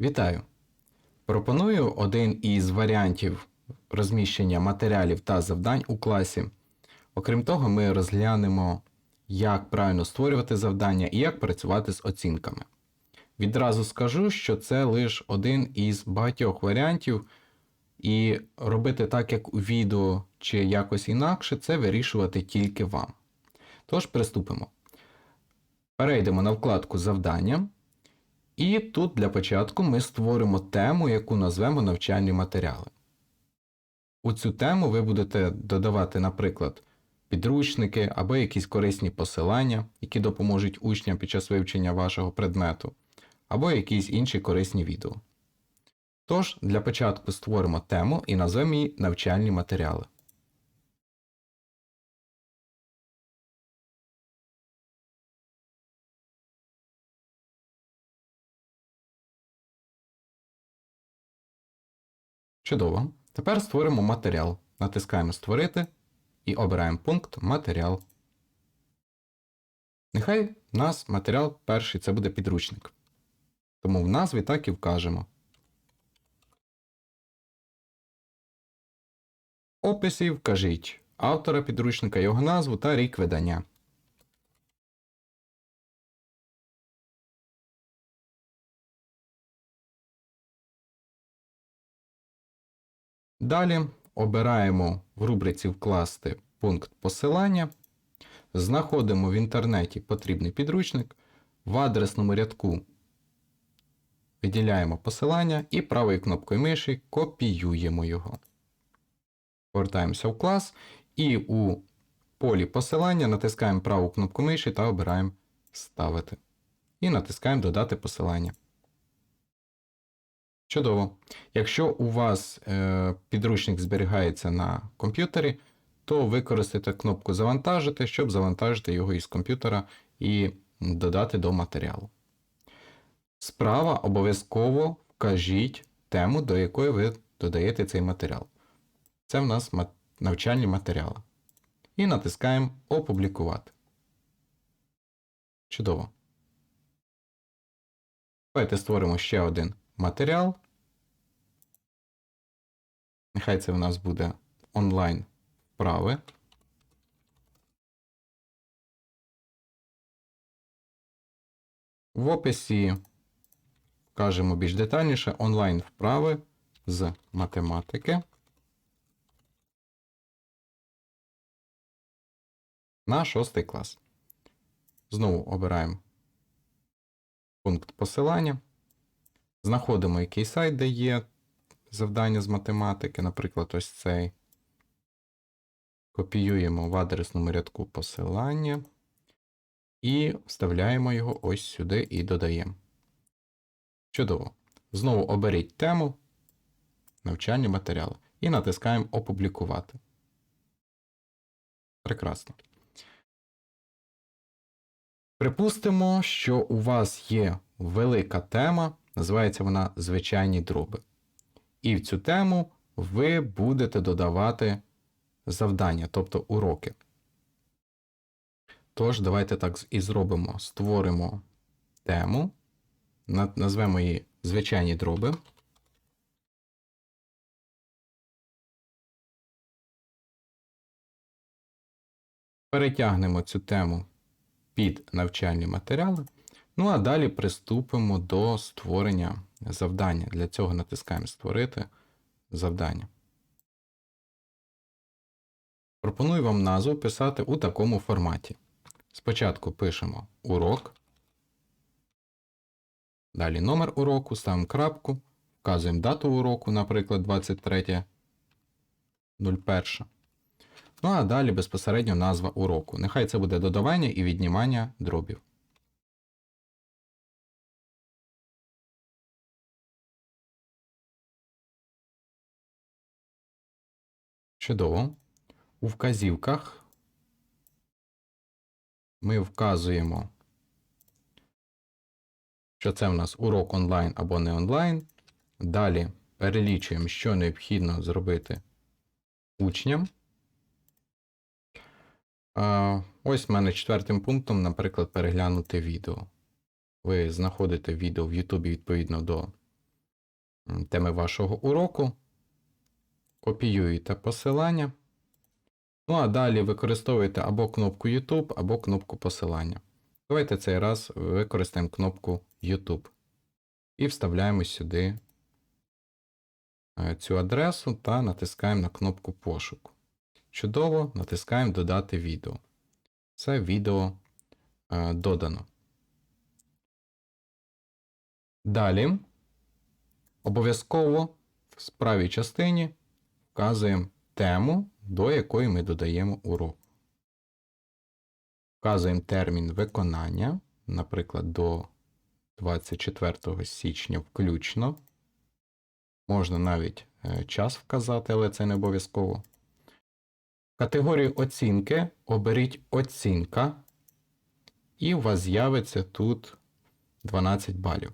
Вітаю! Пропоную один із варіантів розміщення матеріалів та завдань у класі. Окрім того, ми розглянемо, як правильно створювати завдання і як працювати з оцінками. Відразу скажу, що це лише один із багатьох варіантів, і робити так, як у відео, чи якось інакше, це вирішувати тільки вам. Тож приступимо. Перейдемо на вкладку Завдання. І тут для початку ми створимо тему, яку назвемо навчальні матеріали. У цю тему ви будете додавати, наприклад, підручники або якісь корисні посилання, які допоможуть учням під час вивчення вашого предмету, або якісь інші корисні відео. Тож, для початку створимо тему і назвемо її навчальні матеріали. Чудово. Тепер створимо матеріал. Натискаємо Створити і обираємо пункт Матеріал. Нехай в нас матеріал перший це буде підручник. Тому в назві так і вкажемо. Описі вкажіть автора підручника, його назву та рік видання. Далі обираємо в рубриці Вкласти пункт посилання. Знаходимо в інтернеті потрібний підручник. В адресному рядку виділяємо посилання і правою кнопкою миші копіюємо його. Повертаємося в клас і у полі посилання натискаємо праву кнопку миші та обираємо Ставити. І натискаємо Додати посилання. Чудово. Якщо у вас е, підручник зберігається на комп'ютері, то використайте кнопку Завантажити, щоб завантажити його із комп'ютера і додати до матеріалу. Справа обов'язково вкажіть тему, до якої ви додаєте цей матеріал. Це в нас навчальні матеріали. І натискаємо Опублікувати. Чудово. Давайте створимо ще один матеріал. Нехай це в нас буде онлайн вправи. В описі вкажемо більш детальніше онлайн вправи з математики на 6 клас. Знову обираємо пункт посилання. Знаходимо який сайт, де є завдання з математики, наприклад, ось цей. Копіюємо в адресному рядку посилання і вставляємо його ось сюди і додаємо. Чудово. Знову оберіть тему навчальні матеріали і натискаємо Опублікувати. Прекрасно. Припустимо, що у вас є велика тема, називається вона Звичайні дроби. І в цю тему ви будете додавати завдання, тобто уроки. Тож, давайте так і зробимо. Створимо тему, назвемо її Звичайні дроби. Перетягнемо цю тему під навчальні матеріали. Ну а далі приступимо до створення завдання. Для цього натискаємо Створити завдання. Пропоную вам назву писати у такому форматі. Спочатку пишемо урок. Далі номер уроку, ставимо крапку, вказуємо дату уроку, наприклад, 23.01. Ну а далі безпосередньо назва уроку. Нехай це буде додавання і віднімання дробів. Чудово. У вказівках ми вказуємо, що це в нас урок онлайн або не онлайн. Далі перелічуємо, що необхідно зробити учням. Ось в мене четвертим пунктом, наприклад, переглянути відео. Ви знаходите відео в YouTube відповідно до теми вашого уроку, копіюєте посилання. Ну а далі використовуєте або кнопку YouTube, або кнопку посилання. Давайте цей раз використаємо кнопку YouTube і вставляємо сюди е, цю адресу та натискаємо на кнопку пошуку. Чудово, натискаємо Додати відео. Це відео е, додано. Далі обов'язково в правій частині вказуємо тему, до якої ми додаємо урок. Вказуємо термін виконання, наприклад, до 24 січня включно. Можна навіть е, час вказати, але це не обов'язково. Категорію оцінки оберіть оцінка, і у вас з'явиться тут 12 балів.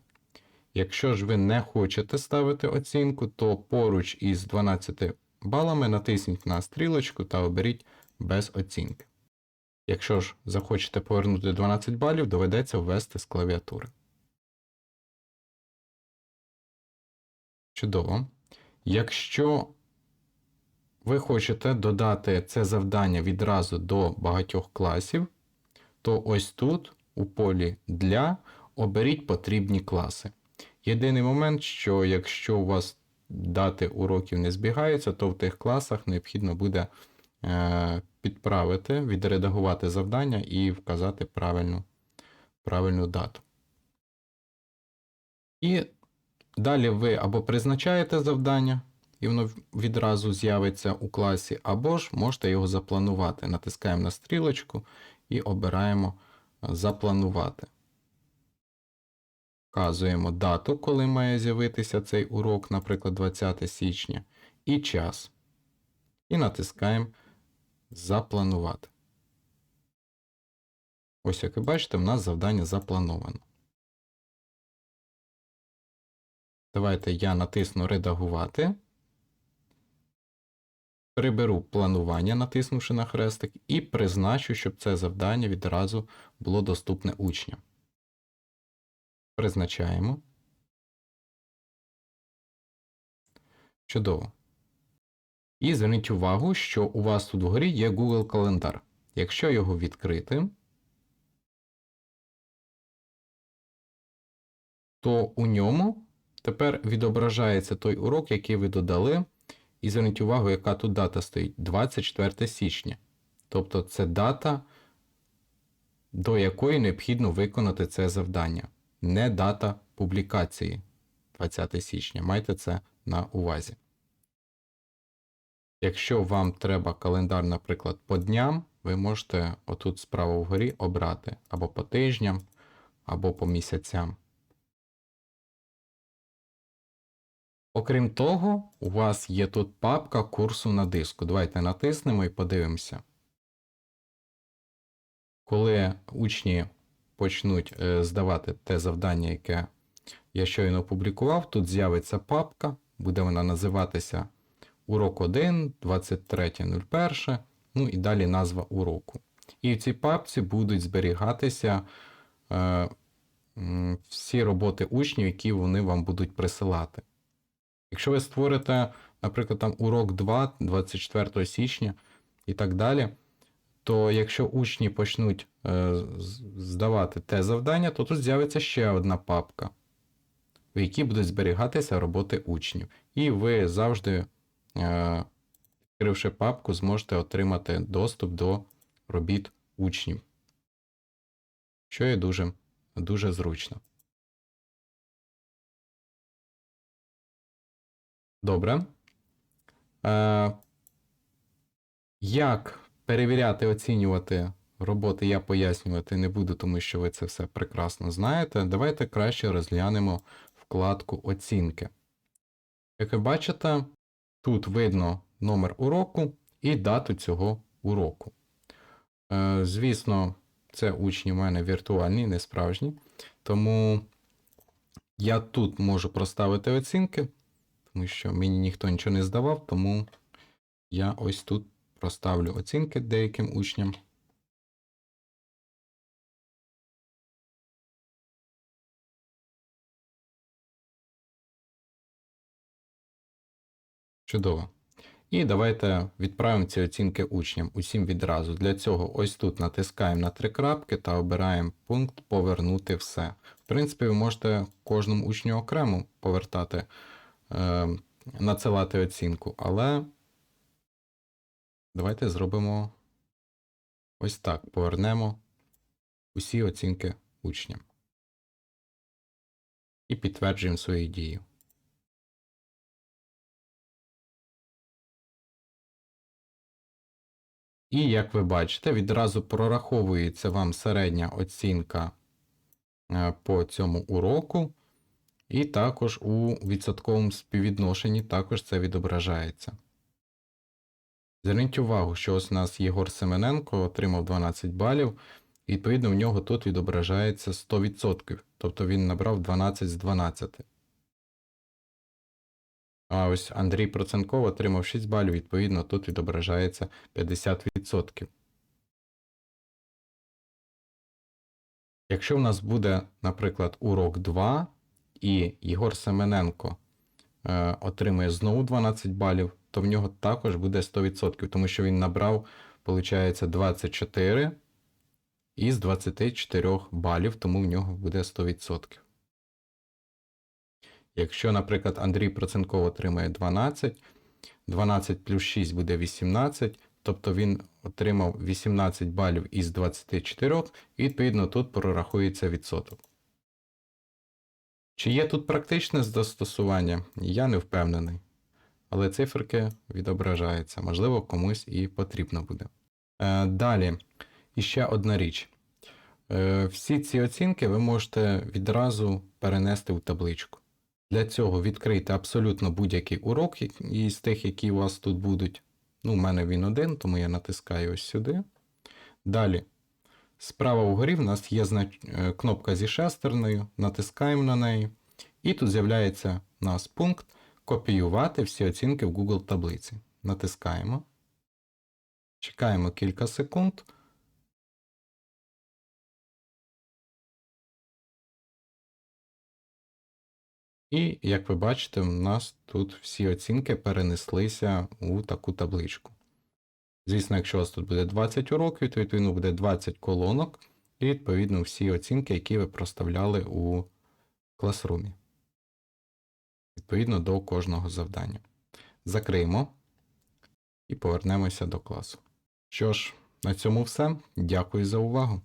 Якщо ж ви не хочете ставити оцінку, то поруч із 12 балами натисніть на стрілочку та оберіть без оцінки. Якщо ж захочете повернути 12 балів, доведеться ввести з клавіатури. Чудово. Якщо ви хочете додати це завдання відразу до багатьох класів, то ось тут, у полі Для, оберіть потрібні класи. Єдиний момент, що якщо у вас дати уроків не збігаються, то в тих класах необхідно буде е, підправити, відредагувати завдання і вказати правильну, правильну дату. І далі ви або призначаєте завдання, і воно відразу з'явиться у класі, або ж можете його запланувати. Натискаємо на стрілочку і обираємо Запланувати. Вказуємо дату, коли має з'явитися цей урок, наприклад, 20 січня, і час. І натискаємо Запланувати. Ось, як ви бачите, в нас завдання заплановано. Давайте я натисну Редагувати. Приберу планування, натиснувши на хрестик, і призначу, щоб це завдання відразу було доступне учням. Призначаємо. Чудово. І зверніть увагу, що у вас тут вгорі є Google календар. Якщо його відкрити, то у ньому тепер відображається той урок, який ви додали. І зверніть увагу, яка тут дата стоїть 24 січня. Тобто це дата, до якої необхідно виконати це завдання, не дата публікації 20 січня. Майте це на увазі. Якщо вам треба календар, наприклад, по дням, ви можете отут справа вгорі обрати або по тижням, або по місяцям. Окрім того, у вас є тут папка курсу на диску. Давайте натиснемо і подивимося. Коли учні почнуть е, здавати те завдання, яке я щойно опублікував, тут з'явиться папка, буде вона називатися Урок 1, 23.01, ну і далі назва уроку. І в цій папці будуть зберігатися е, всі роботи учнів, які вони вам будуть присилати. Якщо ви створите, наприклад, там урок 2, 24 січня і так далі, то якщо учні почнуть е, здавати те завдання, то тут з'явиться ще одна папка, в якій будуть зберігатися роботи учнів. І ви завжди, е, відкривши папку, зможете отримати доступ до робіт учнів, що є дуже, дуже зручно. Добре. Е, як перевіряти, оцінювати роботи, я пояснювати не буду, тому що ви це все прекрасно знаєте. Давайте краще розглянемо вкладку оцінки. Як ви бачите, тут видно номер уроку і дату цього уроку. Е, звісно, це учні в мене віртуальні, не справжні. Тому я тут можу проставити оцінки тому що мені ніхто нічого не здавав, тому я ось тут проставлю оцінки деяким учням. Чудово. І давайте відправимо ці оцінки учням усім відразу. Для цього ось тут натискаємо на три крапки та обираємо пункт Повернути все. В принципі, ви можете кожному учню окремо повертати, е, надсилати оцінку, але давайте зробимо ось так: повернемо усі оцінки учням. І підтверджуємо свою дію. І як ви бачите, відразу прораховується вам середня оцінка е, по цьому уроку, і також у відсотковому співвідношенні також це відображається. Зверніть увагу, що ось у нас Єгор Семененко отримав 12 балів, і відповідно в нього тут відображається 100%, тобто він набрав 12 з 12. А ось Андрій Проценков отримав 6 балів, відповідно, тут відображається 50%. Якщо в нас буде, наприклад, урок 2, і Єгор Семененко е, отримує знову 12 балів, то в нього також буде 100%, тому що він набрав, виходить, 24 із 24 балів, тому в нього буде 100%. Якщо, наприклад, Андрій Проценков отримає 12, 12 плюс 6 буде 18, тобто він отримав 18 балів із 24, і відповідно тут прорахується відсоток. Чи є тут практичне застосування? Я не впевнений. Але циферки відображаються, можливо, комусь і потрібно буде. Е, далі, іще одна річ. Е, всі ці оцінки ви можете відразу перенести в табличку. Для цього відкрийте абсолютно будь-який урок із тих, які у вас тут будуть. Ну, у мене він один, тому я натискаю ось сюди. Далі, справа вгорі в нас є е, кнопка зі шестерною, натискаємо на неї. І тут з'являється у нас пункт Копіювати всі оцінки в Google таблиці. Натискаємо. Чекаємо кілька секунд. І, як ви бачите, у нас тут всі оцінки перенеслися у таку табличку. Звісно, якщо у вас тут буде 20 уроків, то відповідно буде 20 колонок, і відповідно всі оцінки, які ви проставляли у класрумі. Відповідно до кожного завдання. Закриємо і повернемося до класу. Що ж, на цьому все. Дякую за увагу.